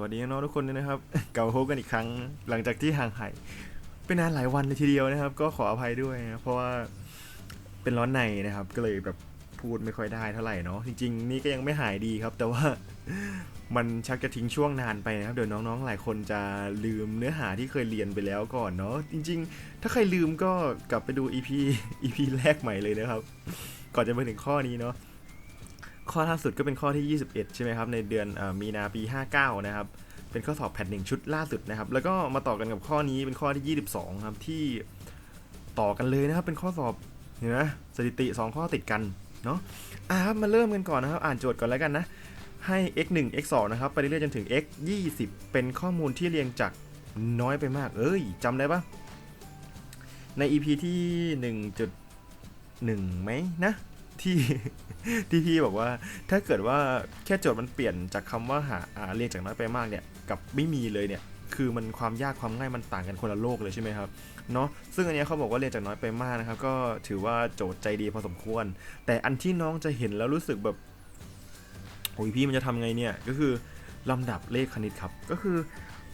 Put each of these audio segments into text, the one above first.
วัสดีน้องทุกคนด้วยนะครับกลับมาพบกันอีกครั้งหลังจากที่ห่างหายเป็นนานหลายวันเลยทีเดียวนะครับ ก็ขออภัยด้วยนะเพราะว่าเป็นร้อนในนะครับ ก็เลยแบบพูดไม่ค่อยได้เท่าไหร่เนาะจริง ๆ นี่ก็ยังไม่หายดีครับ แต่ว่ามันชักจะทิ้งช่วงนานไปนะครับเดี๋ยวน้องๆหลายคนจะลืมเนื้อหาที่เคยเรียนไปแล้วก่อนเนาะจริง ๆ ถ้าใครลืมก็กลับไปดู EP EP แรกใหม่เลยนะครับ ก่อนจะมาถึงข้อนี้เนาะ ข้อล่าสุดก็เป็นข้อที่ 21 ใช่ไหมครับ ในเดือนออมีนาปี 59 นะครับ เป็นข้อสอบแพทหนึ่งชุดล่าสุดนะครับ แล้วก็มาต่อกันกับข้อนี้เป็นข้อที่ 22 ครับที่ต่อกันเลยนะครับ เป็นข้อสอบเห็นไหมสถิติ 2 ข้อติดกันเนาะอะครับมาเริ่มกันก่อนนะครับ อ่านโจทย์ก่อนแล้วกันนะ ให้ x 1 x 2นะครับ ไปเรื่อยๆจนถึง x 20 เป็นข้อมูลที่เรียงจากน้อยไปมาก เอ้ยจำได้ปะใน EP ที่ 1.1ไหมนะ ที่ ที่พี่บอกว่า ถ้าเกิดว่าแค่โจทย์มันเปลี่ยนจากคำว่าหาเรียงจากน้อยไปมากเนี่ยกับไม่มีเลยเนี่ยคือมันความยากความง่ายมันต่างกันคนละโลกเลยใช่ไหมครับเนาะซึ่งอันเนี้ยเขาบอกว่าเรียนจากน้อยไปมากนะครับ ก็ถือว่าโจทย์ใจดีพอสมควร แต่อันที่น้องจะเห็นแล้วรู้สึกแบบโอ้ยพี่มันจะทำไงเนี่ยก็คือลำดับเลขคณิตครับ ก็คือ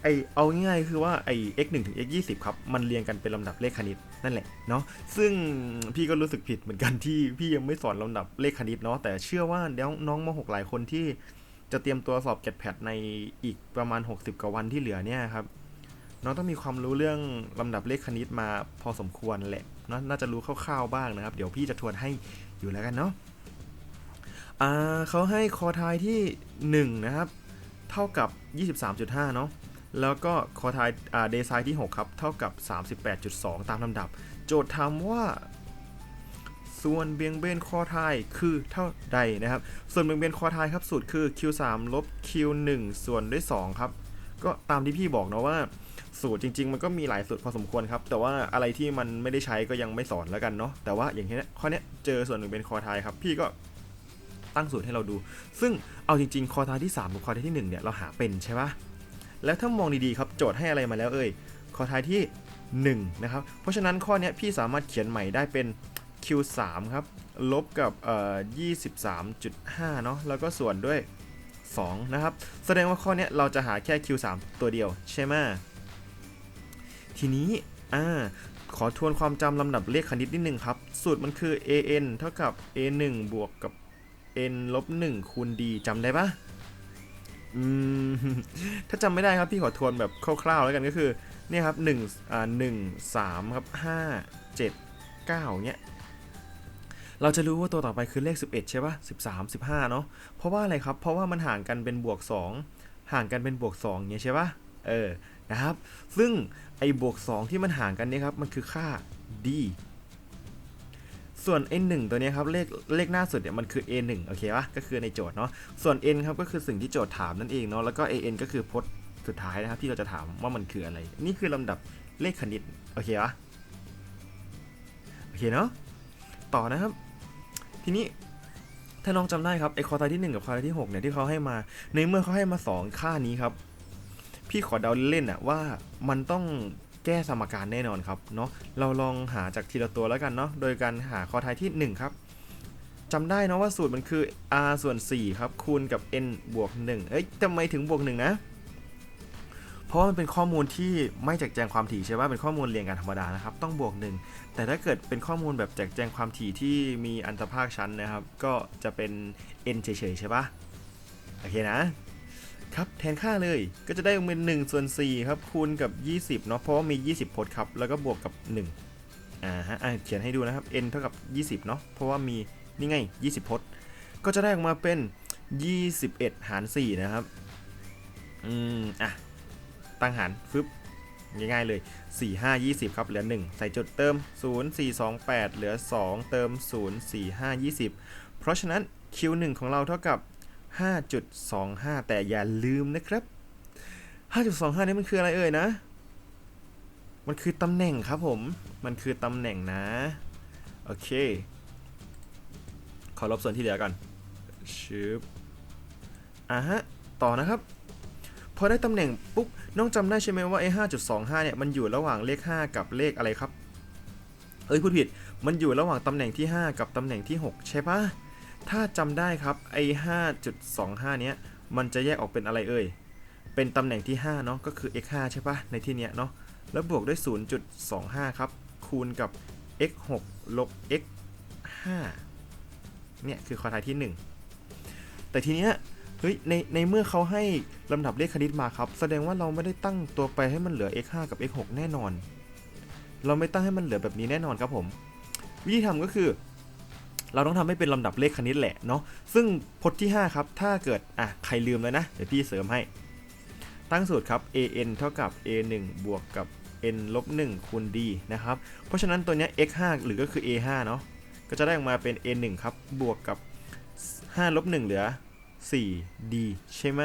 ไอเอาง่ายๆคือว่าไอ x 1ถึง x 20ครับ มันเรียงกันเป็นลำดับเลขคณิตนั่นแหละเนาะซึ่งพี่ก็รู้สึกผิดเหมือนกันที่พี่ยังไม่สอนลำดับเลขคณิตเนาะแต่เชื่อว่าเดี๋ยวน้องม .6 หลายคนที่จะเตรียมตัวสอบเก็ตแพดในอีกประมาณ 60กว่าวันที่เหลือเนี่ยครับน้องต้องมีความรู้เรื่องลำดับเลขคณิตมาพอสมควรแหละเนาะน่าจะรู้คร่าวๆบ้างนะครับ เดี๋ยวพี่จะทวนให้อยู่แล้วกันเนาะอ่าเขาให้คอทายที่ 1 นะครับ เท่ากับ 23.5 เนาะ แล้วก็คอทายเดซายที่ 6 ครับ เท่ากับ 38.2 ตามลำดับ โจทย์ถามว่า ส่วนเบียงเบนคอทายคือเท่าใดนะครับ ส่วนเบียงเบนคอทายครับสูตรคือ q3 ลบ q1 ส่วนด้วย 2 ครับ ก็ตามที่พี่บอกเนาะว่าสูตรจริง ๆ มันก็มีหลายสูตรพอสมควรครับ แต่ว่าอะไรที่มันไม่ได้ใช้ก็ยังไม่สอนแล้วกันเนาะแต่ว่าอย่างเนี้ข้อเนี้ยเจอส่วนหนึ่งเป็นคอทายครับ พี่ก็ตั้งสูตรให้เราดู ซึ่งเอาจริง ๆ คอทายที่3กับคอทายที่ 1 เนี่ยเราหาเป็นใช่ปะ แล้วถ้ามองดีๆครับโจทย์ให้อะไรมาแล้วเอ่ยขอทายที่ 1 นะครับ เพราะฉะนั้นข้อนี้พี่สามารถเขียนใหม่ได้เป็น q3 ครับ ลบกับเอ่อ23.5 เนาะแล้วก็ส่วนด้วย 2 นะครับ แสดงว่าข้อนี้เราจะหาแค่ q3 ตัวเดียวใช่ไหมทีนี้อ่าขอทวนความจำลำดับเลขคณิตนิดนึงครับ สูตรมันคือ an เท่ากับ a1 บวกกับ n ลบ1คูณ d จำได้ปะอืม ถ้าจำไม่ได้ครับพี่ขอทวนแบบคร่าวๆแล้วกันก็คือเนี่ยครับ1อ่า1 3ครับ5 7 9เจ็ดเก้าเนี้ยเราจะรู้ว่าตัวต่อไปคือเลข 11 ใช่ปะ13 15 เนาะเพราะว่าอะไรครับ เพราะว่ามันห่างกันเป็นบวก 2 ห่างกันเป็นบวก2เนี้ยใช่ป่ะเออนะครับ ซึ่งไอ้บวก 2 ที่มันห่างกันเนี่ยครับ มันคือค่า d ส่วน n 1 ตัวนี้ครับเลขเลขหน้าสุดเนี่ยมันคือ a 1 โอเคปะก็คือในโจทย์เนาะส่วน n ครับก็คือสิ่งที่โจทย์ถามนั่นเองเนาะแล้วก็ an ก็คือพจน์สุดท้ายนะครับที่เราจะถามว่ามันคืออะไร นี่คือลำดับเลขคณิตโอเคปะโอเคเนาะต่อนะครับ ทีนี้ถ้าน้องจำได้ครับไอ้คอทายที่ 1 กับคอทายที่ 6 เนี่ยที่เขาให้มา ในเมื่อเขาให้มา 2 ค่านี้ครับ พี่ขอเดาเล่นอะว่ามันต้อง แก้สมการแน่นอนครับเนาะเราลองหาจากทีละตัวแล้วกันเนาะโดยการหาคอทายที่ 1 ครับจำได้เนาะว่าสูตรมันคือ r ส่วน4ครับคูณกับ n บวก1เอ้ยทำไมถึงบวก1นะเพราะว่ามันเป็นข้อมูลที่ไม่แจกแจงความถี่ใช่ป่ะเป็นข้อมูลเรียงกันธรรมดานะครับ ต้องบวก1แต่ถ้าเกิดเป็นข้อมูลแบบแจกแจงความถี่ที่มีอันตรภาคชั้นนะครับ ก็จะเป็น n เฉยๆใช่ป่ะโอเคนะ ครับแทนค่าเลยก็จะได้เป็น1ส่วน4ครับคูณกับ 20เนาะเพราะว่ามี 20พจน์ครับแล้วก็บวกกับ 1อ่าฮะอะเขียนให้ดูนะครับ n เท่ากับ 20เนาะเพราะว่ามีนี่ไง 20พจน์ก็จะได้ออกมาเป็น 21 หาร 4 นะครับอืมอะตั้งหารฟึบง่ายๆเลย 4 5 20 ครับ เหลือ 1 ใส่จุดเติม 0 4 2 8 เหลือ 2 เติม 0 4 5 20 เพราะฉะนั้น Q1 ของเราเท่ากับ 5.25 แต่อย่าลืมนะครับ 5.25 นี่มันคืออะไรเอ่ยนะ มันคือตำแหน่งครับผม มันคือตำแหน่งนะ โอเค ขอลบส่วนที่เหลือก่อนชืบอะฮะ ต่อนะครับ พอได้ตำแหน่งปุ๊บ น้องจำได้ใช่ไหมว่าไอ้5.25 เนี่ย มันอยู่ระหว่างเลข 5 กับเลขอะไรครับ เอ้ยพูดผิด มันอยู่ระหว่างตำแหน่งที่ 5 กับตำแหน่งที่ 6 ใช่ปะ ถ้าจำได้ครับไอ้5.25 เนี้ย มันจะแยกออกเป็นอะไรเอ่ย เป็นตำแหน่งที่ 5 เนาะก็คือ x 5ใช่ปะในที่เนี้ยเนาะ แล้วบวกด้วย 0.25 ครับ คูณกับ x 6ลบ x 5เนี่ยคือข้อท้ายที่ 1 แต่ทีเนี้ย เฮ้ย ใน ในเมื่อเขาให้ลำดับเลขคณิตมาครับ แสดงว่าเราไม่ได้ตั้งตัวไปให้มันเหลือ x 5กับ x 6แน่นอน เราไม่ตั้งให้มันเหลือแบบนี้แน่นอนครับผม วิธีทำก็คือ เราต้องทำให้เป็นลำดับเลขคณิตแหละเนาะซึ่งพจน์ที่ 5 ครับ ถ้าเกิดอะใครลืมแล้วนะ เดี๋ยวพี่เสริมให้ ตั้งสูตรครับ an เท่ากับ a 1 บวกกับ n ลบ1คูณ d นะครับ เพราะฉะนั้นตัวนี้ x 5หรือก็คือ a 5เนาะก็จะได้ออกมาเป็น a 1ครับบวกกับ5ลบ1เหลือ 4 d ใช่ไหม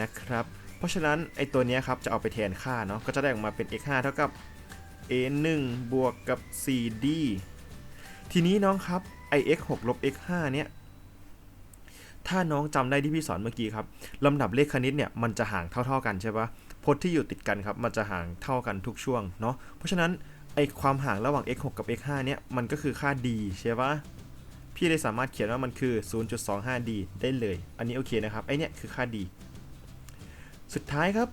นะครับ เพราะฉะนั้นไอตัวนี้ครับจะเอาไปแทนค่าเนาะก็จะได้ออกมาเป็น x 5เท่ากับ a 1บวกกับ 4d ทีนี้น้องครับ i x 6ลบ x 5เนี่ยถ้าน้องจำได้ที่พี่สอนเมื่อกี้ครับลำดับเลขคณิตเนี่ยมันจะห่างเท่า ๆกันใช่ปะพจน์ที่อยู่ติดกันครับมันจะห่างเท่ากันทุกช่วงเนาะเพราะฉะนั้นไอความห่างระหว่าง x 6กับ x 5เนี่ยมันก็คือค่า d ใช่ปะพี่เลยสามารถเขียนว่ามันคือ 0.25d ได้เลย อันนี้โอเคนะครับไอเนี่ยคือค่า d สุดท้ายครับ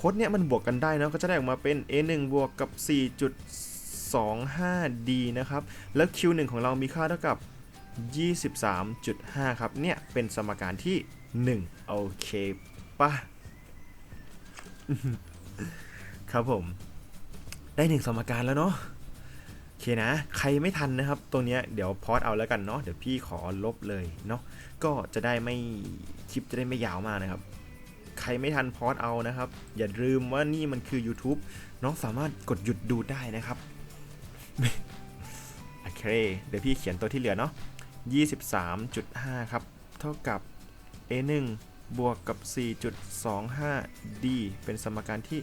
พจน์เนี่ยมันบวกกันได้เนะก็จะได้ออกมาเป็น a 1บวกกับ 4.25d นะครับ แล้ว q 1 ของเรามีค่าเท่ากับ 23.5 ครับ เนี่ย เป็นสมการที่ 1 โอเคปะครับผม ได้หนึ่งสมการแล้วเนาะโอเคนะ ใครไม่ทันนะครับตรงเนี้ยเดี๋ยวพอดเอาแล้วกันเนาะ เดี๋ยวพี่ขอลบเลยเนาะ ก็จะได้ไม่ คลิปจะได้ไม่ยาวมากนะครับใครไม่ทันพอดเอานะครับ อย่าลืมว่านี่มันคือ YouTube น้องสามารถกดหยุดดูได้นะครับ โอเค เดี๋ยวพี่เขียนตัวที่เหลือเนาะ23.5 ครับ เท่ากับ a 1บวกกับ 4.25d เป็นสมการที่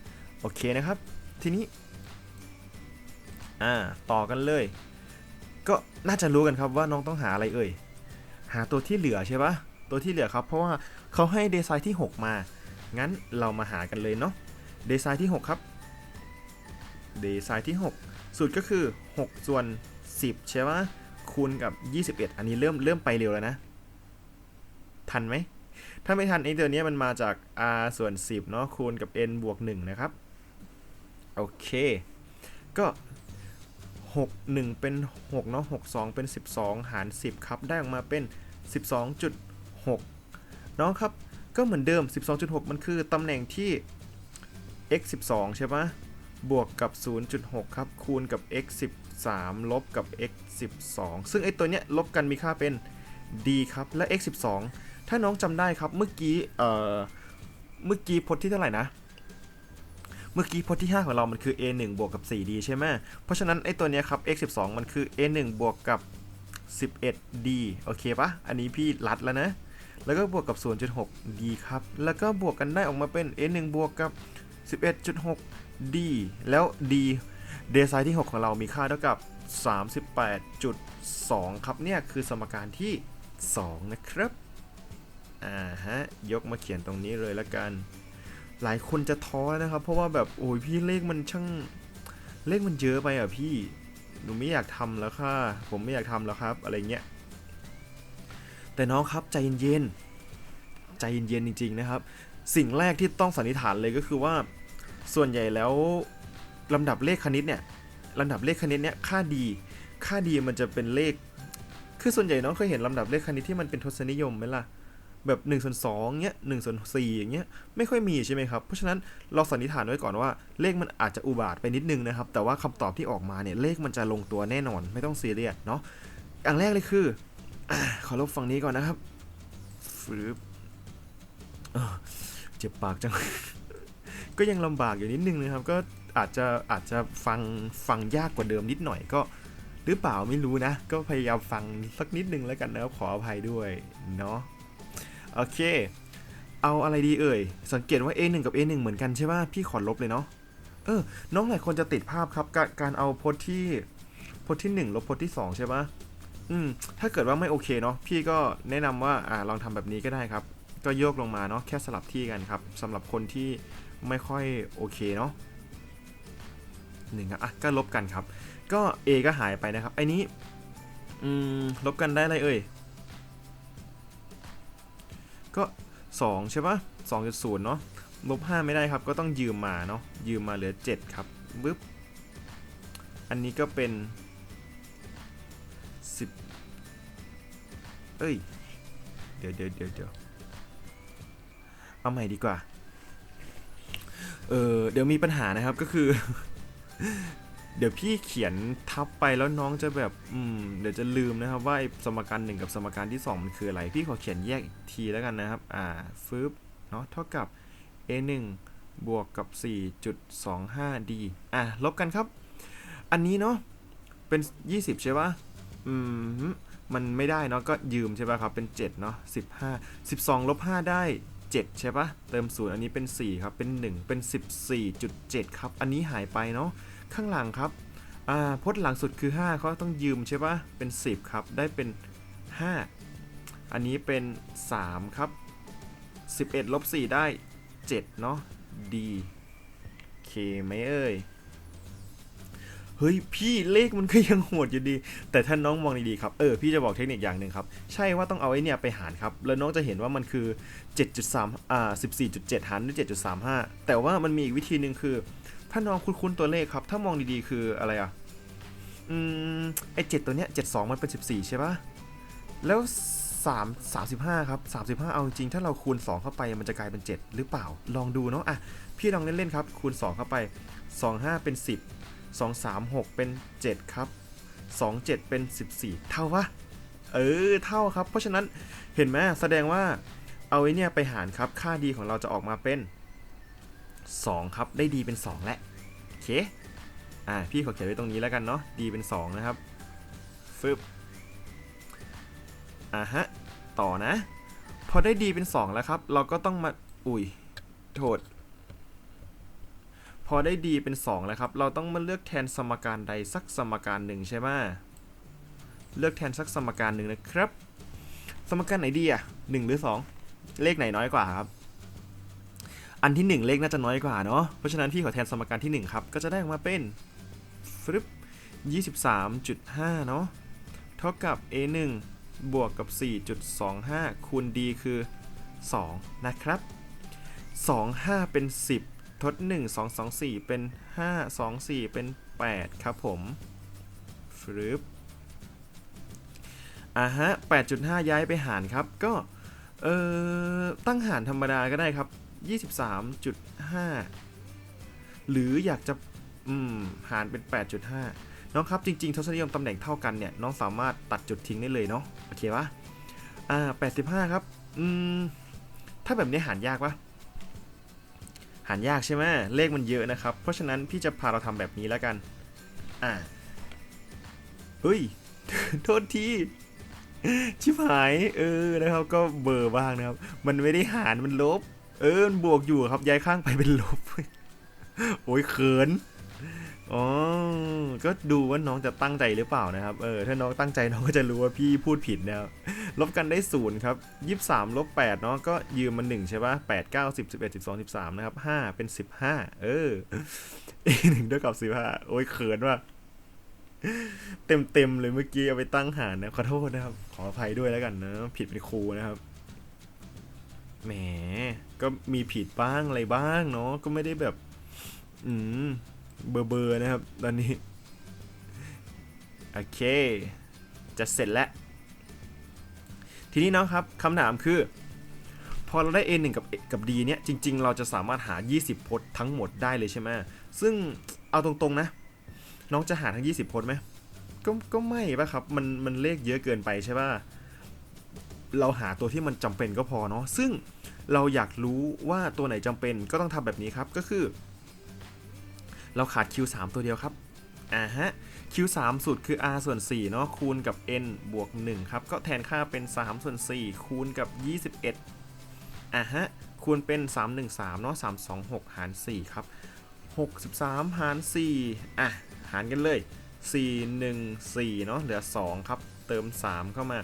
1 โอเคนะครับ ทีนี้ อ่า ต่อกันเลย ก็น่าจะรู้กันครับว่าน้องต้องหาอะไรเอ่ย หาตัวที่เหลือใช่ปะตัวที่เหลือครับ เพราะว่าเขาให้เดซายที่ 6 มา งั้นเรามาหากันเลยเนาะ เดซายที่ 6 ครับ เดซายที่ 6 สูตรก็คือ 6 ส่วน 10 ใช่ปะคูณกับ 21 อันนี้เริ่มเริ่มไปเร็วแล้วนะ ทันไหม ถ้าไม่ทันไอ้ตัวเนี้ยมันมาจาก r ส่วน 10 เนาะคูณกับ n บวก 1 นะครับ โอเค ก็ 6 1 เป็น 6 เนาะ6 2 เป็น 12 หาร 10 ครับ ได้ออกมาเป็น 12.6น้องครับ ก็เหมือนเดิม 12.6 มันคือตำแหน่งที่ x 12 ใช่ปะ บวกกับ 0.6 ครับ คูณกับ x 13ลบกับ x 12ซึ่งไอตัวเนี้ยลบกันมีค่าเป็น d ครับ และ x 12ถ้าน้องจำได้ครับ เมื่อกี้เอ่อเมื่อกี้พจน์ที่เท่าไหร่นะ เมื่อกี้พจน์ที่ 5 ของเรามันคือ a 1บวกกับ 4d ใช่ไหมเพราะฉะนั้นไอตัวเนี้ยครับ x 12มันคือ a 1บวกกับ 11d โอเคปะอันนี้พี่รัดแล้วนะ แล้วก็บวกกับ 0.6d ครับ แล้วก็บวกกันได้ออกมาเป็น a 1บวกกับ D แล้ว d เดซายที่ 6 ของเรามีค่าเท่ากับ 38.2 ครับเนี่ยคือสมการที่ 2 นะครับ อ่าฮะ ยกมาเขียนตรงนี้เลยละกัน หลายคนจะท้อแล้วนะครับ เพราะว่าแบบโอ้ยพี่เลขมันช่างเลขมันเยอะไปอะพี่ หนูไม่อยากทำแล้วค่ะ ผมไม่อยากทำแล้วครับ อะไรเงี้ย แต่น้องครับใจเย็นๆ ใจเย็นๆจริง ๆ นะครับ สิ่งแรกที่ต้องสันนิษฐานเลยก็คือว่า ส่วนใหญ่แล้วลำดับเลขคณิตเนี่ยลำดับเลขคณิตเนี่ยค่าดี ค่าดีมันจะเป็นเลข คือส่วนใหญ่น้องเคยเห็นลำดับเลขคณิตที่มันเป็นทศนิยมไหมล่ะแบบ1ส่วน2เงี้ย1ส่วน4อย่างเงี้ยไม่ค่อยมีใช่ไหมครับ เพราะฉะนั้นเราสันนิษฐานไว้ก่อนว่าเลขมันอาจจะอุบาทไปนิดนึงนะครับ แต่ว่าคำตอบที่ออกมาเนี่ยเลขมันจะลงตัวแน่นอนไม่ต้องซีเรียสเนาะอย่างแรกเลยคืออขอลบฝั่งนี้ก่อนนะครับฟืบเจ็บปากจัง ก็ยังลำบากอยู่นิดนึงนะครับ ก็อาจจะอาจจะฟังฟังยากกว่าเดิมนิดหน่อยก็หรือเปล่าไม่รู้นะ ก็พยายามฟังสักนิดนึงแล้วกันนะครับขออภัยด้วยเนาะโอเค เอาอะไรดีเอ่ย สังเกตว่า A1 กับ A1 เหมือนกันใช่ป่ะพี่ขอลบเลยเนาะเออ น้องหลายคนจะติดภาพครับการการเอาพจน์ที่พจน์ที่ 1 ลบพจน์ที่ 2 ใช่ป่ะอืมถ้าเกิดว่าไม่โอเคเนาะพี่ก็แนะนำว่าอ่าลองทำแบบนี้ก็ได้ครับ ก็โยกลงมาเนาะแค่สลับที่กันครับสำหรับคนที่ ไม่ค่อยโอเคเนาะหนึ่งครับอะก็ลบกันครับ ก็ A ก็หายไปนะครับไอ้นี้อืมลบกันได้อะไรเอ่ย ก็ 2 ใช่ปะ2.0เนาะลบ5ไม่ได้ครับ ก็ต้องยืมมาเนาะยืมมาเหลือ 7 ครับปึ๊บอันนี้ก็เป็น 10 เอ้ย เดี๋ยวเดี๋ยวเดี๋ยวเดี๋ยวเอาใหม่ดีกว่า เออเดี๋ยวมีปัญหานะครับก็คือ เดี๋ยวพี่เขียนทับไปแล้วน้องจะแบบอืมเดี๋ยวจะลืมนะครับว่าสมการหนึ่งกับสมการที่ 2 มันคืออะไร พี่ขอเขียนแยกอีกทีแล้วกันนะครับ อ่าฟึบเนาะเท่ากับ a 1บวกกับ 4.25d อะลบกันครับ อันนี้เนาะเป็น 20 ใช่ปะอืมมันไม่ได้เนาะก็ยืมใช่ปะครับเป็น 7 เนาะ15 12ลบ5ได้ 7 ใช่ปะเติม0อันนี้เป็น 4 ครับ เป็น 1 เป็น 14.7 ครับ อันนี้หายไปเนาะ ข้างหลังครับ อ่าพจน์หลังสุดคือ 5เขาต้องยืมใช่ปะเป็น 10 ครับ ได้เป็น 5 อันนี้เป็น 3 ครับ 11ลบ4ได้ 7 เนาะ D เคไหมเอ่ย เฮ้ยพี่เลขมันก็ยังโหดอยู่ดี แต่ถ้าน้องมองดีๆครับ เออพี่จะบอกเทคนิคอย่างหนึ่งครับ ใช่ว่าต้องเอาไอ้เนี่ยไปหารครับ แล้วน้องจะเห็นว่ามันคือ 7.3อ่า14.7 หารด้วย7.35 แต่ว่ามันมีอีกวิธีหนึ่งคือ ถ้าน้องคุ้นๆตัวเลขครับ ถ้ามองดีๆคืออะไรอะ อืมไอเจ็ดตัวเนี้ย72 มันเป็น 14 ใช่ปะแล้ว 3 35 ครับ 35 เอาจริงๆถ้าเราคูณ 2 เข้าไปมันจะกลายเป็น 7 หรือเปล่า ลองดูเนาะอะพี่ลองเล่นๆครับ คูณ 2 เข้าไป 25 เป็น 10 2 3 6 เป็น 7 ครับ 2 7 เป็น 14 เท่าปะเออ เท่าครับ เพราะฉะนั้นเห็นไหมแสดงว่าเอาไอ้เนี่ยไปหารครับ ค่าดีของเราจะออกมาเป็น 2 ครับ ได้ดีเป็น 2 และโอเคอ่าพี่ขอเขียนไว้ตรงนี้แล้วกันเนาะดีเป็น 2 นะครับฟึบอ่าฮะ ต่อนะ พอได้ดีเป็น 2 แล้วครับ เราก็ต้องมา อุ้ย โทษ พอได้ดีเป็น 2 แล้วครับ เราต้องมาเลือกแทนสมการใดสักสมการหนึ่งใช่ไหมเลือกแทนสักสมการหนึ่งนะครับ สมการไหนดีอะหนึ่งหรือ 2 เลขไหนน้อยกว่าครับ อันที่ 1 เลขน่าจะน้อยกว่าเนาะ เพราะฉะนั้นพี่ขอแทนสมการที่ 1 ครับ ก็จะได้ออกมาเป็นฟึบ23.5 เนาะ เท่ากับ a 1บวกกับ 4.25 คูณ d คือ 2 นะครับ 2 5 เป็น 10 ทด 1 2 2 4 เป็น 5 2 4 เป็น 8 ครับผมฟึบอ่าฮะ 8.5 ย้ายไปหารครับ ก็ เอ่อ ตั้งหารธรรมดาก็ได้ครับ 23.5 หรืออยากจะ อืม หารเป็น 8.5 น้องครับ จริง ๆ ทศนิยมตำแหน่งเท่ากันเนี่ย น้องสามารถตัดจุดทิ้งได้เลยเนาะ โอเคปะอ่า 85 ครับ อืม ถ้าแบบนี้หารยากปะ หารยากใช่ไหมเลขมันเยอะนะครับ เพราะฉะนั้นพี่จะพาเราทำแบบนี้แล้วกัน อ่าเฮ้ย โทษที ชิบหาย เออ นะครับ ก็เบอร์บ้างนะครับ มันไม่ได้หาร มันลบ เออ มันบวกอยู่ครับ ย้ายข้างไปเป็นลบ โอ้ยเขิน อ๋อ ก็ดูว่าน้องจะตั้งใจหรือเปล่านะครับ เออ ถ้าน้องตั้งใจน้องก็จะรู้ว่าพี่พูดผิดนะครับลบกันได้ศูนย์ครับยี่สามลบแปดเนาะ ก็ยืมมันหนึ่งใช่ปะแปดเก้าสิบสิบเอ็ดสิบสองสิบสามนะครับห้าเป็นสิบห้า เออ อีกหนึ่งเท่ากับสิบห้า โอ้ยเขินว่ะ เต็มเต็มเลยเมื่อกี้เอาไปตั้งหารนะ ขอโทษนะครับ ขออภัยด้วยแล้วกันนะ ผิดเป็นครูนะครับแหม ก็มีผิดบ้างอะไรบ้างเนาะ ก็ไม่ได้แบบ อืม เบอร์เบอร์นะครับ ตอนนี้ โอเค จะเสร็จแล้ว ทีนี้น้องครับคำถามคือ พอเราได้ A1 กับกับ D เนี่ย จริง ๆ เราจะสามารถหา 20พจน์ทั้งหมดได้เลยใช่ไหมซึ่งเอาตรงๆนะ น้องจะหาทั้ง 20พจน์ไหมก็ก็ไม่ป่ะครับ มันมันเลขเยอะเกินไปใช่ป่ะเราหาตัวที่มันจำเป็นก็พอเนาะซึ่งเราอยากรู้ว่าตัวไหนจำเป็นก็ต้องทำแบบนี้ครับก็คือ เราขาด Q3 ตัวเดียวครับอ่าฮะ Q3 สูตรคือ R ส่วน4เนาะคูณกับ N บวก1ครับ ก็แทนค่าเป็น 3 ส่วน 4 คูณกับ 21อ่าฮะ คูณเป็น 313เนาะ326 หาร 4 ครับ 63 หาร 4 อะ หารกันเลย 4 1 4เนาะเหลือ 2 ครับ เติม 3 เข้ามา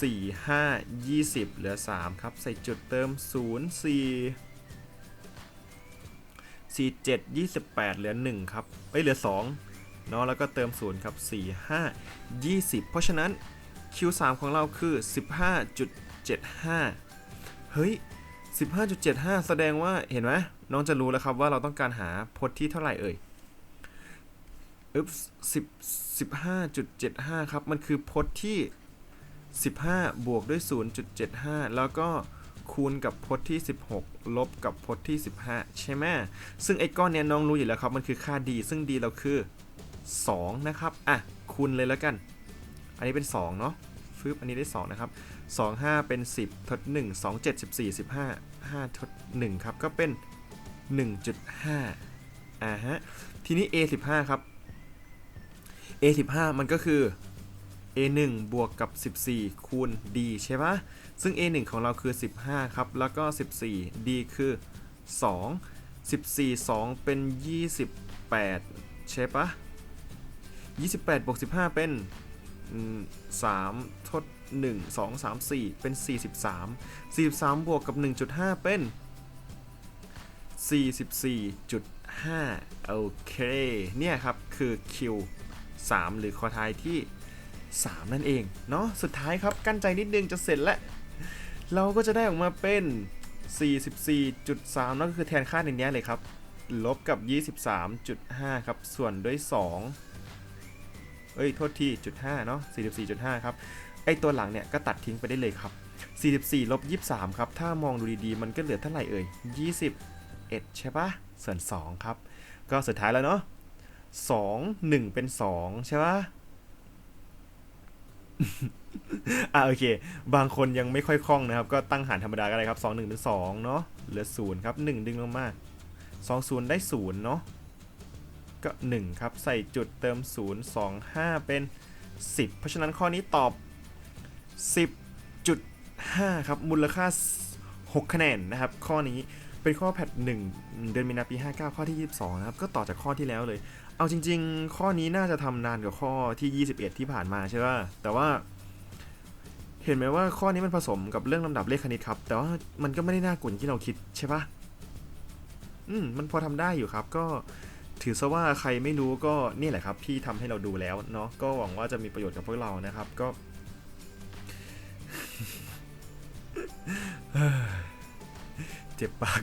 4 5 20 เหลือ 3 ครับ ใส่จุดเติม 0 4 4 7 28 เหลือ 1 ครับเอ้ยเหลือ 2 เนาะแล้วก็เติม 0 ครับ 4 5 20 เพราะฉะนั้น Q3 ของเราคือ 15.75 เฮ้ย 15.75 แสดงว่าเห็นไหมน้องจะรู้แล้วครับว่าเราต้องการหาพจน์ที่เท่าไหร่เอ่ยอึ๊บ10 15.75ครับ มันคือพจน์ที่15บวกด้วย0.75แล้วก็ คูณกับพจน์ที่ 16 ลบกับพจน์ที่ 15 ใช่ไหมซึ่งไอ้ก้อนเนี้ยน้องรู้อยู่แล้วครับ มันคือค่าดี ซึ่งดีเราคือ 2 นะครับ อะ คูณเลยแล้วกัน อันนี้เป็น 2 เนาะฟึบอันนี้ได้ 2 นะครับ 2 5 เป็น 10 ทด 1 2 7 14 15 5 ทด 1 ครับ ก็เป็น 1.5 อ่าฮะ ทีนี้ a 15ครับ a 15มันก็คือ a 1บวกกับ 14 คูณ d ใช่ปะ ซึ่ง a 1 ของเราคือ 15 ครับ แล้วก็ 14 d คือ 2 14 2 เป็น 28 ใช่ปะ28บวก15 เป็นอืม3ทด 1 2 3 4 เป็น 43 43 บวกกับ 1.5 เป็น 44.5 โอเค เนี่ยครับ คือ Q 3 หรือคอท้ายที่ 3 นั่นเอง เนาะสุดท้ายครับ กั้นใจนิดนึงจะเสร็จแล้ว เราก็จะได้ออกมาเป็น 44.3 นั่นก็คือแทนค่าในนี้เลยครับ ลบกับ 23.5 ครับ ส่วนด้วย 2 เอ้ย โทษทีจุด5เนาะ 44.5 ครับ ไอตัวหลังเนี่ยก็ตัดทิ้งไปได้เลยครับ 44 ลบ 23 ครับ ถ้ามองดูดีๆ มันก็เหลือเท่าไหร่เอ่ย 21 ใช่ปะส่วน 2 ครับ ก็สุดท้ายแล้วเนาะ 2 1 เป็น 2 ใช่ปะ อะโอเค บางคนยังไม่ค่อยคล่องนะครับ ก็ตั้งหารธรรมดาก็ได้ครับ2 1เป็น2เนาะเหลือ0ครับ1 ดึงลงมา2 0ได้0เนาะก็ 1 ครับ ใส่จุดเติม 0 2 5 เป็น 10 เพราะฉะนั้นข้อนี้ตอบ 10.5 ครับ มูลค่า 6 คะแนนนะครับ ข้อนี้เป็นข้อแพท1เดือนมีนาปี 59 ข้อที่ 22 นะครับ ก็ต่อจากข้อที่แล้วเลย เอาจริง ๆ ข้อนี้น่าจะทำนานกว่าข้อที่ 21 ที่ผ่านมาใช่ป่ะแต่ว่า เห็นไหมว่าข้อนี้มันผสมกับเรื่องลำดับเลขคณิตครับ แต่ว่ามันก็ไม่ได้น่ากลุ่นที่เราคิดใช่ปะอืมมันพอทำได้อยู่ครับ ก็ถือซะว่าใครไม่รู้ก็นี่แหละครับที่ทำให้เราดูแล้วเนาะก็หวังว่าจะมีประโยชน์กับพวกเรานะครับ ก็เจ็บปาก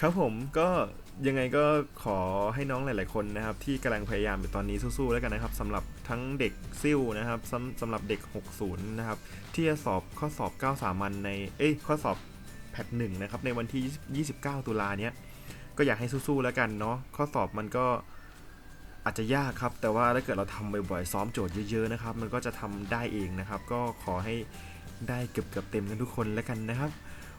ครับผมก็ ยังไงก็ขอให้น้องหลาย ๆ คนนะครับ ที่กำลังพยายามอยู่ตอนนี้สู้ๆแล้วกันนะครับสำหรับทั้งเด็กซิ่วนะครับสำสำหรับเด็ก 60 นะครับ ที่จะสอบข้อสอบ 9 สามัญในเอ้ยข้อสอบแพทหนึ่งนะครับ ในวันที่ 29 ตุลาเนี้ย ก็อยากให้สู้ๆแล้วกันเนาะข้อสอบมันก็อาจจะยากครับ แต่ว่าถ้าเกิดเราทำบ่อย ๆ ซ้อมโจทย์เยอะ ๆ นะครับ มันก็จะทำได้เองนะครับ ก็ขอให้ได้เกือบๆเต็มกันทุกคนแล้วกันนะครับ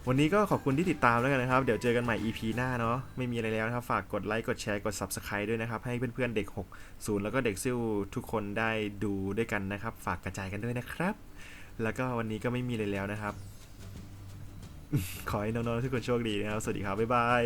วันนี้ก็ขอบคุณที่ติดตามแล้วกันนะครับ เดี๋ยวเจอกันใหม่ EP หน้าเนาะ ไม่มีอะไรแล้วนะครับ ฝากกดไลค์ กดแชร์ กด Subscribe ด้วยนะครับ ให้เพื่อนๆเด็ก 60 แล้วก็เด็กซิ่วทุกคนได้ดูด้วยกันนะครับ ฝากกระจายกันด้วยนะครับ แล้วก็วันนี้ก็ไม่มีอะไรแล้วนะครับ ขอให้น้องๆทุกคนโชคดีนะครับ สวัสดีครับ บ๊ายบาย